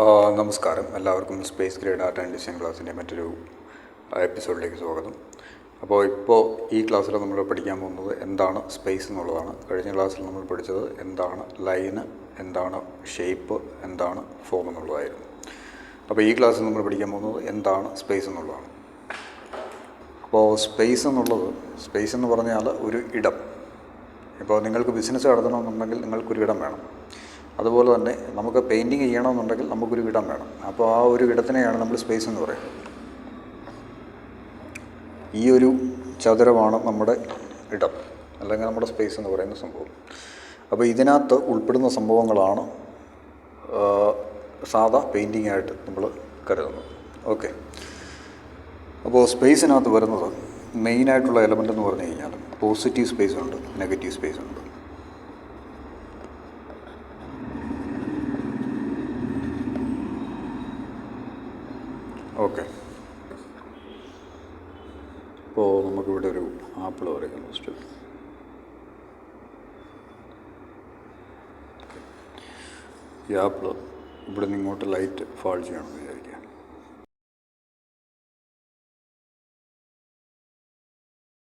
നമസ്കാരം. എല്ലാവർക്കും space grade art and design ക്ലാസ്സിന്റെ മറ്റൊരു എപ്പിസോഡിലേക്ക് സ്വാഗതം. അപ്പോൾ ഇപ്പോൾ ഈ ക്ലാസ്സിൽ നമ്മൾ പഠിക്കാൻ പോകുന്നത് എന്താണ് സ്പേസ് എന്നുള്ളതാണ്. കഴിഞ്ഞ ക്ലാസ്സിൽ നമ്മൾ പഠിച്ചത് എന്താണ് ലൈന് എന്താണ് ഷേപ്പ് എന്താണ് ഫോം എന്നുള്ളതായിരുന്നു. അപ്പോൾ ഈ ക്ലാസ്സിൽ നമ്മൾ പഠിക്കാൻ പോകുന്നത് എന്താണ് സ്പേസ് എന്നുള്ളതാണ്. അപ്പോൾ സ്പേസ് എന്നുള്ളത് സ്പേസ് എന്ന് പറഞ്ഞാൽ ഒരു ഇടം. ഇപ്പോൾ നിങ്ങൾക്ക് ബിസിനസ് നടത്തണമെന്നുണ്ടെങ്കിൽ നിങ്ങൾക്കൊരു ഇടം വേണം. അതുപോലെ തന്നെ നമുക്ക് പെയിന്റിങ് ചെയ്യണമെന്നുണ്ടെങ്കിൽ നമുക്കൊരു ഇടം വേണം. അപ്പോൾ ആ ഒരു ഇടത്തിനെയാണ് നമ്മൾ സ്പേസ് എന്ന് പറയുന്നത്. ഈ ഒരു ചതുരമാണ് നമ്മുടെ ഇടം അല്ലെങ്കിൽ നമ്മുടെ സ്പേസ് എന്ന് പറയുന്ന സംഭവം. അപ്പോൾ ഇതിനകത്ത് ഉൾപ്പെടുന്ന സംഭവങ്ങളാണ് സാധാ പെയിന്റിംഗ് ആയിട്ട് നമ്മൾ കരുതുന്നത്. ഓക്കെ അപ്പോൾ സ്പേസിനകത്ത് വരുന്നത് മെയിനായിട്ടുള്ള എലമെന്റ് എന്ന് പറഞ്ഞു കഴിഞ്ഞാൽ പോസിറ്റീവ് സ്പേസ് ഉണ്ട് നെഗറ്റീവ് സ്പേസ് ഉണ്ട്. ഓക്കെ. ഇപ്പോൾ നമുക്കിവിടെ ഒരു ആപ്പിൾ വരയ്ക്കാം ഫസ്റ്റ് ഈ ആപ്പിൾ ഇവിടെ നിന്ന് ഇങ്ങോട്ട് ലൈറ്റ് ഫാൾ ചെയ്യണമെന്ന് വിചാരിക്കുക.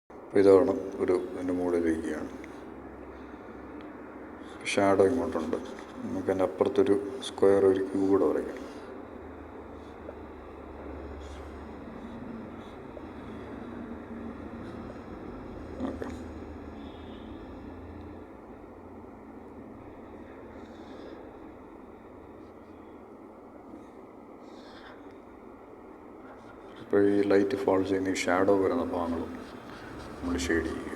അപ്പോൾ ഇതാണ് ഒരു എന്റെ മുകളിലിരിക്കുകയാണ് ഷാഡോ ഇങ്ങോട്ടുണ്ട്. നമുക്ക് എന്റെ അപ്പുറത്തൊരു സ്ക്വയർ ഒരു ക്യൂ കൂടെ വരയ്ക്കാം. ഇപ്പോൾ ഈ ലൈറ്റ് ഫോൾ ചെയ്യുന്ന ഈ ഷാഡോ വരുന്ന ഭാഗങ്ങളും നമ്മൾ ഷെയ്ഡ് ചെയ്യും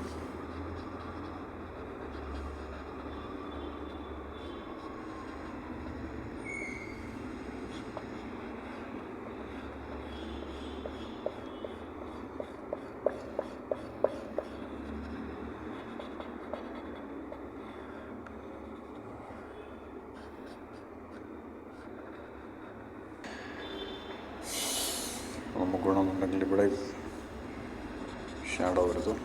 നമുക്ക് വേണമെന്നുണ്ടെങ്കിൽ ഇവിടെ ഷാഡോ വരുത്തും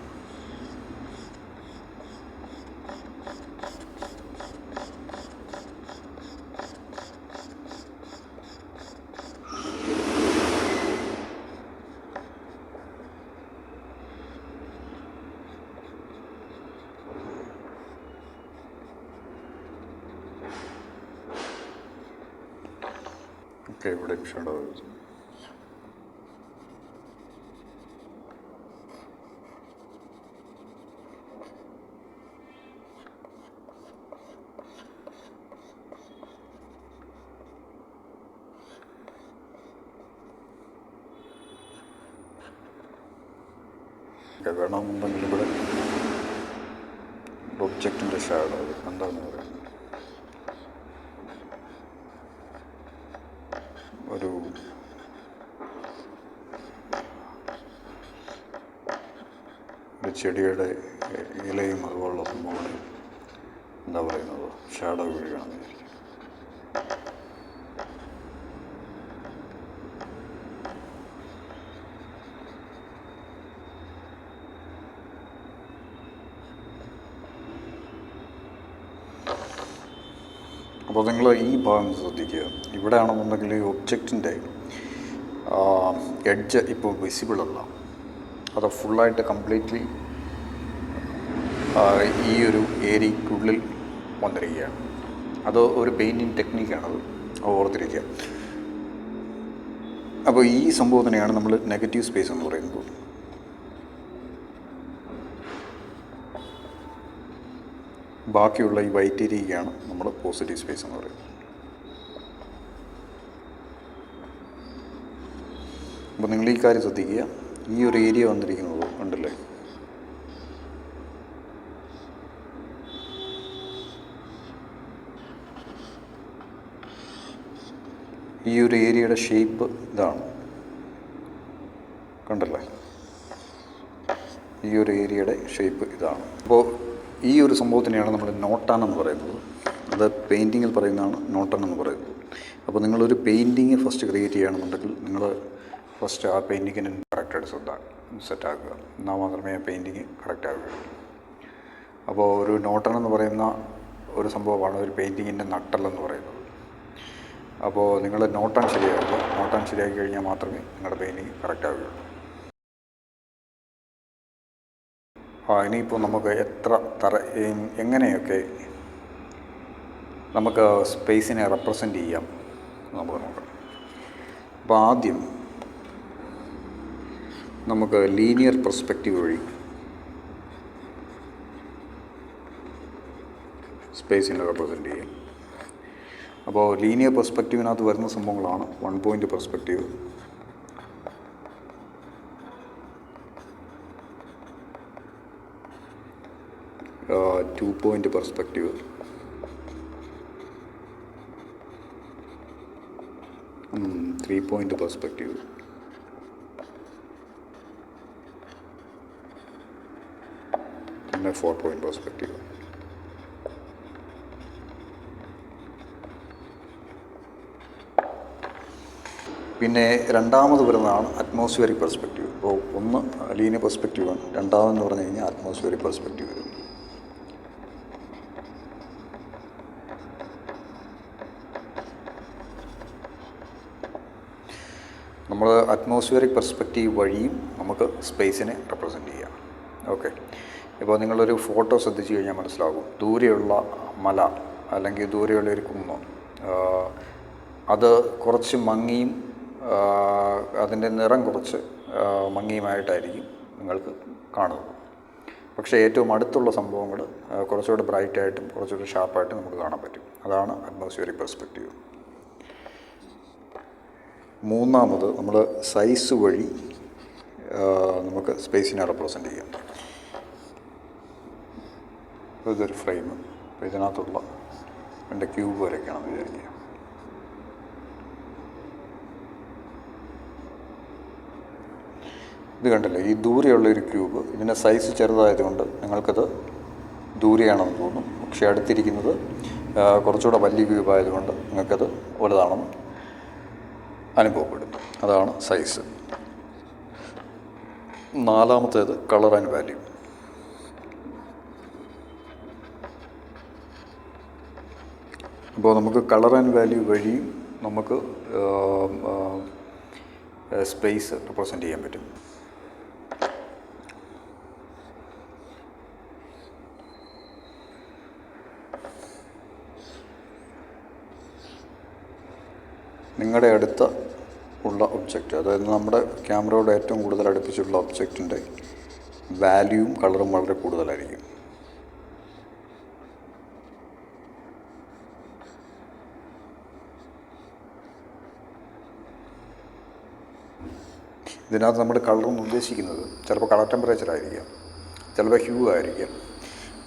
ഓക്കെ ഇവിടെ ഷാഡോ വരുത്തും ഒക്കെ വേണമെന്നുണ്ടെങ്കിൽ ഇവിടെ ഒബ്ജക്റ്റിന്റെ ഷാഡോ എന്താണെന്ന് പറയുന്നത് ഒരു ചെടിയുടെ ഇലയും അതുപോലുള്ള സംഭവങ്ങൾ എന്താ പറയുന്നത്? ഷാഡോ വീഴുകയാണെന്ന് അപ്പോൾ നിങ്ങൾ ഈ ഭാഗം ശ്രദ്ധിക്കുക. ഇവിടെ ആണെന്നുണ്ടെങ്കിൽ ഈ ഒബ്ജക്റ്റിന്റെ എഡ്ജ് ഇപ്പോൾ വിസിബിൾ അല്ല. അത് ഫുള്ളായിട്ട് കംപ്ലീറ്റ്ലി ഈ ഒരു ഏരിയക്കുള്ളിൽ വന്നിരിക്കുകയാണ്. അത് ഒരു പെയിന്റിങ് ടെക്നിക്കാണത് ഓർത്തിരിക്കുക. അപ്പോൾ ഈ സംഭവത്തിനെയാണ് നമ്മൾ നെഗറ്റീവ് സ്പേസ് എന്ന് പറയുന്നത്. ബാക്കിയുള്ള ഈ വൈറ്റ് ഏരിയയാണ് നമ്മൾ പോസിറ്റീവ് സ്പേസ് എന്ന് പറയുന്നത്. അപ്പോൾ നിങ്ങൾ ഈ കാര്യം ശ്രദ്ധിക്കുക. ഈ ഒരു ഏരിയ വന്നിരിക്കുന്നത് ഉണ്ടല്ലേ ഈ ഒരു ഏരിയയുടെ ഷേപ്പ് ഇതാണ്. കണ്ടല്ലേ? ഈ ഒരു ഏരിയയുടെ ഷേപ്പ് ഇതാണ്. അപ്പോൾ ഈ ഒരു സംഭവത്തിനെയാണ് നമ്മൾ നോട്ടാൻ എന്ന് പറയുന്നത്. അത് പെയിന്റിങ്ങിൽ പറയുന്നതാണ് നോട്ടൺ എന്ന് പറയുന്നത്. അപ്പോൾ നിങ്ങളൊരു പെയിന്റിങ് ഫസ്റ്റ് ക്രിയേറ്റ് ചെയ്യുകയാണെന്നുണ്ടെങ്കിൽ നിങ്ങൾ ഫസ്റ്റ് ആ പെയിന്റിങ്ങിന് കറക്റ്റായിട്ട് ശ്രദ്ധ സെറ്റാക്കുക എന്നാൽ മാത്രമേ ആ പെയിന്റിങ് കറക്റ്റ് ആവുകയുള്ളൂ. അപ്പോൾ ഒരു നോട്ടൺ എന്ന് പറയുന്ന ഒരു സംഭവമാണ് ഒരു പെയിന്റിങ്ങിന്റെ നട്ടൽ എന്ന് പറയുന്നത്. അപ്പോൾ നിങ്ങൾ നോട്ടാൻ ശരിയാക്കുക. നോട്ടാൻ ശരിയാക്കി കഴിഞ്ഞാൽ മാത്രമേ നിങ്ങളുടെ പെയിന്റിങ് കറക്റ്റ് ആവുകയുള്ളൂ. ഇനിയിപ്പോൾ നമുക്ക് എത്ര തറ എങ്ങനെയൊക്കെ നമുക്ക് സ്പേസിനെ റെപ്രസെന്റ് ചെയ്യാം നമുക്ക് നോക്കാം. അപ്പോൾ ആദ്യം നമുക്ക് ലീനിയർ പെർസ്പെക്റ്റീവ് വഴി സ്പേസിനെ റെപ്രസെന്റ് ചെയ്യാം. അപ്പോൾ ലീനിയർ പെർസ്പെക്റ്റീവിനകത്ത് വരുന്ന സംഭവങ്ങളാണ് one point perspective two point perspective three point perspective പിന്നെ ഫോർ പോയിന്റ് പെർസ്പെക്റ്റീവ് പിന്നെ രണ്ടാമത് വരുന്നതാണ് അറ്റ്മോസ്ഫിയറിക് പെർസ്പെക്റ്റീവ് അപ്പോൾ ഒന്ന് ലീനിയർ പെർസ്പെക്റ്റീവാണ് രണ്ടാമതെന്ന് പറഞ്ഞു കഴിഞ്ഞാൽ അറ്റ്മോസ്ഫിയറിക് പെർസ്പെക്റ്റീവ് വരും നമ്മൾ അറ്റ്മോസ്ഫിയറിക് പെർസ്പെക്റ്റീവ് വഴിയും നമുക്ക് സ്പേസിനെ റെപ്രസെന്റ് ചെയ്യാം. ഓക്കെ ഇപ്പോൾ നിങ്ങളൊരു ഫോട്ടോ ശ്രദ്ധിച്ചു കഴിഞ്ഞാൽ മനസ്സിലാകും. ദൂരെയുള്ള മല അല്ലെങ്കിൽ ദൂരെയുള്ള ഒരു കുന്ന് അത് കുറച്ച് മങ്ങിയും അതിന്റെ നിറം കുറച്ച് മങ്ങിയുമായിട്ടായിരിക്കും നിങ്ങൾക്ക് കാണുന്നത്. പക്ഷേ ഏറ്റവും അടുത്തുള്ള സംഭവങ്ങൾ കുറച്ചുകൂടെ ബ്രൈറ്റായിട്ടും കുറച്ചുകൂടെ ഷാർപ്പായിട്ടും നമുക്ക് കാണാൻ പറ്റും. അതാണ് അറ്റ്മോസ്ഫിയറിക് പെർസ്പെക്റ്റീവ് മൂന്നാമത് നമ്മൾ സൈസ് വഴി നമുക്ക് സ്പേസിനെ റെപ്രസെന്റ് ചെയ്യാം. ഇതൊരു ഫ്രെയിം അപ്പോൾ ഇതിനകത്തുള്ള എന്റെ ക്യൂബ് വരയ്ക്കണമെന്ന് വിചാരിക്കുക. ഇത് കണ്ടില്ലേ? ഈ ദൂരെയുള്ള ഒരു ക്യൂബ് ഇതിന്റെ സൈസ് ചെറുതായതുകൊണ്ട് നിങ്ങൾക്കത് ദൂരെയാണെന്ന് തോന്നും. പക്ഷേ അടുത്തിരിക്കുന്നത് കുറച്ചുകൂടെ വലിയ ക്യൂബ് ആയതുകൊണ്ട് നിങ്ങൾക്കത് വലുതാണെന്ന് അനുഭവപ്പെടും അതാണ് സൈസ് നാലാമത്തേത് കളർ ആൻഡ് വാല്യൂ അപ്പോൾ നമുക്ക് കളർ ആൻഡ് വാല്യൂ വഴിയും നമുക്ക് സ്പേസ് റെപ്രസെന്റ് ചെയ്യാൻ പറ്റും. നിങ്ങളുടെ അടുത്ത ഉള്ള ഒബ്ജക്റ്റ് അതായത് നമ്മുടെ ക്യാമറയോട് ഏറ്റവും കൂടുതൽ അടുപ്പിച്ചിട്ടുള്ള ഒബ്ജക്റ്റിന്റെ വാല്യൂവും കളറും വളരെ കൂടുതലായിരിക്കും. ഇതിനകത്ത് നമ്മൾ കളറെന്ന് ഉദ്ദേശിക്കുന്നത് ചിലപ്പോൾ കളർ ടെമ്പറേച്ചർ ആയിരിക്കാം ചിലപ്പോൾ ഹ്യൂ ആയിരിക്കാം.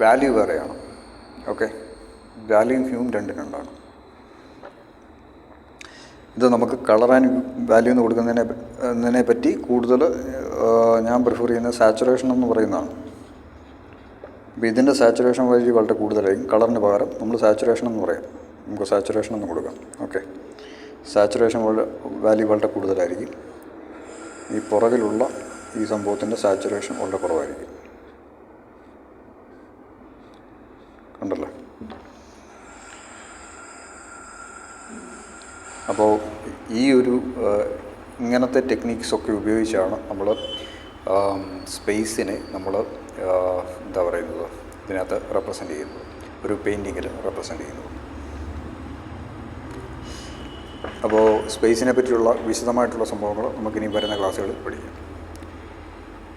വാല്യൂ വേറെയാണ് ഓക്കെ വാല്യൂവും ഹ്യൂവും രണ്ടിനുണ്ടാണ് ഇത് നമുക്ക് കളർ ആൻഡ് വാല്യൂ എന്ന് കൊടുക്കുന്നതിനെ പറ്റി കൂടുതൽ ഞാൻ പ്രിഫർ ചെയ്യുന്നത് സാച്ചുറേഷൻ എന്ന് പറയുന്നതാണ്. അപ്പോൾ ഇതിന്റെ സാച്ചുറേഷൻ വാല്യൂ വളരെ കൂടുതലായിരിക്കും. കളറിന് പകരം നമ്മൾ സാച്ചുറേഷൻ എന്ന് പറയാം. നമുക്ക് സാച്ചുറേഷൻ എന്ന് കൊടുക്കാം. ഓക്കെ സാച്ചുറേഷൻ വാല്യൂ വളരെ കൂടുതലായിരിക്കും. ഈ പുറകിലുള്ള ഈ സംഭവത്തിന്റെ സാച്ചുറേഷൻ വളരെ കുറവായിരിക്കും. കണ്ടല്ലോ? അപ്പോൾ ഈ ഒരു ഇങ്ങനത്തെ ടെക്നീക്സൊക്കെ ഉപയോഗിച്ചാണ് നമ്മൾ സ്പേസിനെ നമ്മൾ എന്താ പറയുന്നത് ഇതിനകത്ത് റെപ്രസെന്റ് ചെയ്യുന്നത്. ഒരു പെയിന്റിങ്ങിൽ റെപ്രസെന്റ് ചെയ്യുന്നത്. അപ്പോൾ സ്പേസിനെ പറ്റിയുള്ള വിശദമായിട്ടുള്ള സംഭവങ്ങൾ നമുക്കിനി വരുന്ന ക്ലാസ്സുകളിൽ പഠിക്കാം.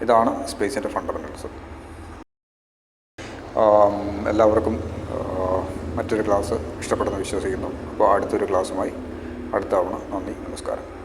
ഇതാണ് സ്പേസിന്റെ ഫണ്ടമെന്റൽസ് എല്ലാവർക്കും മറ്റൊരു ക്ലാസ് ഇഷ്ടപ്പെടുന്ന വിശ്വസിക്കുന്നു. അപ്പോൾ അടുത്തൊരു ക്ലാസ്സുമായി അടുത്ത തവണ. നന്ദി. നമസ്കാരം.